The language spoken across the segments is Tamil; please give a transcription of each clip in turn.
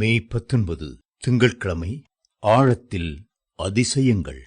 மே பத்தொன்பது திங்கட்கிழமை ஆழத்தில் அதிசயங்கள்.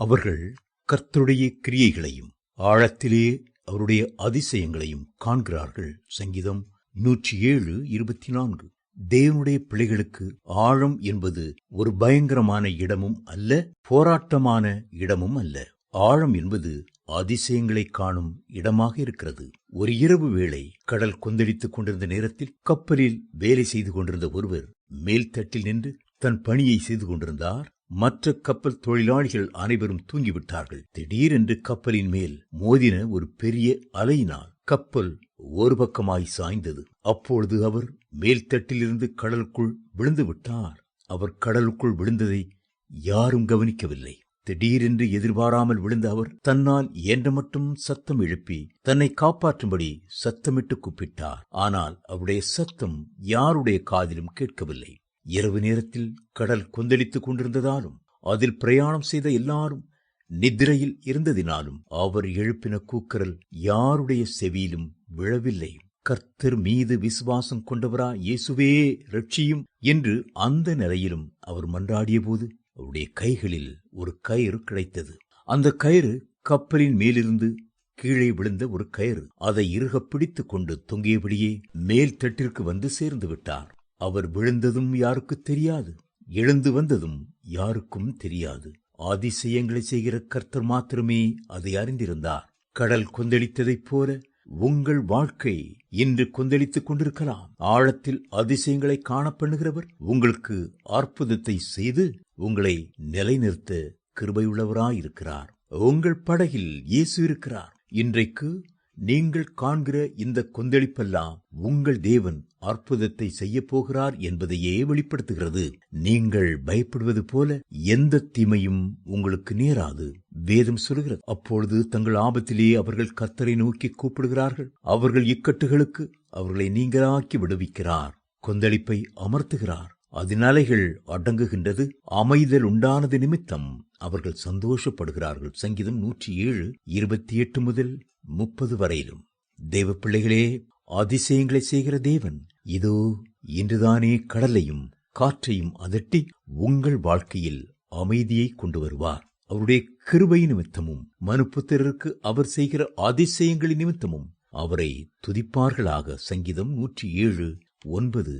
அவர்கள் கர்த்தருடைய கிரியைகளையும் ஆழத்திலே அவருடைய அதிசயங்களையும் காண்கிறார்கள். சங்கீதம் நூற்றி ஏழு இருபத்தி நான்கு தேவனுடைய பிள்ளைகளுக்கு ஆழம் என்பது ஒரு பயங்கரமான இடமும் அல்ல போராட்டமான இடமும் அல்ல. ஆழம் என்பது அதிசயங்களை காணும் இடமாக இருக்கிறது. ஒரு இரவு வேளை கடல் கொந்தளித்துக் கொண்டிருந்த நேரத்தில் கப்பலில் வேலை செய்து கொண்டிருந்த ஒருவர் மேல்தட்டில் நின்று தன் பணியை செய்து கொண்டிருந்தார். மற்ற கப்பல் தொழிலாளிகள் அனைவரும் தூங்கிவிட்டார்கள். திடீரென்று கப்பலின் மேல் மோதின ஒரு பெரிய அலையினால் கப்பல் ஒரு பக்கமாய் சாய்ந்தது. அப்பொழுது அவர் மேல்தட்டிலிருந்து கடலுக்குள் விழுந்து விட்டார் அவர் கடலுக்குள் விழுந்ததை யாரும் கவனிக்கவில்லை. திடீரென்று எதிர்பாராமல் விழுந்த அவர் தன்னால் இயன்ற மட்டும் சத்தம் எழுப்பி தன்னை காப்பாற்றும்படி சத்தமிட்டு கூப்பிட்டார். ஆனால் அவருடைய சத்தம் யாருடைய காதிலும் கேட்கவில்லை. இரவு நேரத்தில் கடல் கொந்தளித்துக் கொண்டிருந்ததாலும் அதில் பிரயாணம் செய்த எல்லாரும் நித்திரையில் இருந்ததினாலும் அவர் எழுப்பின கூக்குரல் யாருடைய செவியிலும் விழவில்லை. கர்த்தர் மீது விசுவாசம் கொண்டவரா இயேசுவே ரட்சியும் என்று அந்த நிலையிலும் அவர் மன்றாடிய போது அவருடைய கைகளில் ஒரு கயிறு கிடைத்தது. அந்த கயிறு கப்பலின் மேலிருந்து கீழே விழுந்த ஒரு கயிறு. அதை இறுக பிடித்துக் கொண்டு தொங்கியபடியே மேல் தட்டிற்கு வந்து சேர்ந்து விட்டார். அவர் விழுந்ததும் யாருக்கு தெரியாது. எழுந்து வந்ததும் யாருக்கும் தெரியாது. அதிசயங்களை செய்கிற கர்த்தர் மாத்திரமே அதை அறிந்திருந்தார். கடல் கொந்தளித்ததைப் போல உங்கள் வாழ்க்கை இன்று கொந்தளித்துக் கொண்டிருக்கலாம். ஆழத்தில் அதிசயங்களை காணப்பண்ணுகிறவர் உங்களுக்கு அற்புதத்தை செய்து உங்களை நிலைநிறுத்த கிருபையுள்ளவராயிருக்கிறார். உங்கள் படகில் இயேசு இருக்கிறார். இன்றைக்கு நீங்கள் காண்கிற இந்த கொந்தளிப்பெல்லாம் உங்கள் தேவன் அற்புதத்தை செய்ய போகிறார் என்பதையே வெளிப்படுத்துகிறது. நீங்கள் பயப்படுவது போல எந்த தீமையும் உங்களுக்கு நேராது. வேதம் சொல்கிறது அப்பொழுது தங்கள் ஆபத்திலே அவர்கள் கர்த்தரை நோக்கி கூப்பிடுகிறார்கள். அவர்கள் இக்கட்டுகளுக்கு அவர்களை நீங்களாக்கி விடுவிக்கிறார். கொந்தளிப்பை அமர்த்துகிறார். அதனாலைகள் அடங்குகின்றது. அமைதல் உண்டானது நிமித்தம் அவர்கள் சந்தோஷப்படுகிறார்கள். சங்கீதம் நூற்றி ஏழு இருபத்தி எட்டு முதல் முப்பது வரையிலும். தேவ பிள்ளைகளே அதிசயங்களை செய்கிற தேவன் இதோ இன்றுதானே கடலையும் காற்றையும் அதட்டி உங்கள் வாழ்க்கையில் அமைதியை கொண்டு வருவார் அவருடைய கிருபை நிமித்தமும் மனுப்புத்திரருக்கு அவர் செய்கிற அதிசயங்களின் நிமித்தமும் அவரை துதிப்பார்களாக. சங்கீதம் நூற்றி ஏழு ஒன்பது